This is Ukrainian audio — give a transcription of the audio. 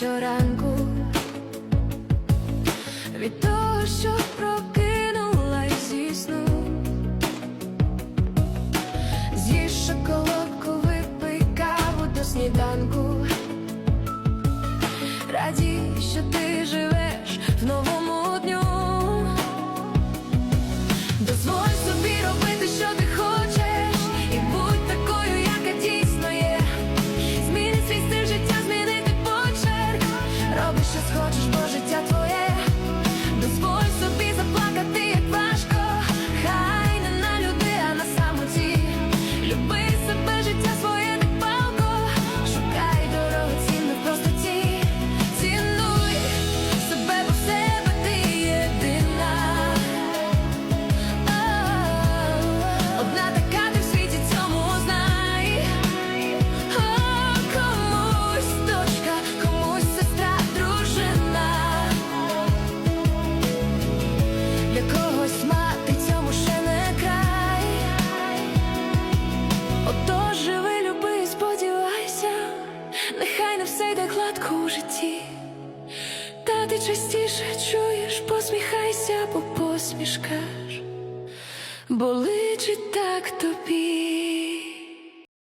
щоранку. Від того, що прокинула і зісну, з'їж шоколадку, випий каву до сніданку, Раді, що ти живеш в новому дню, дозволь собі робити. схочеш, бо життя твоє. нехай не все йде гладко у житті, та ти частіше чуєш, посміхайся, бо посмішкаш, Бо личить так тобі.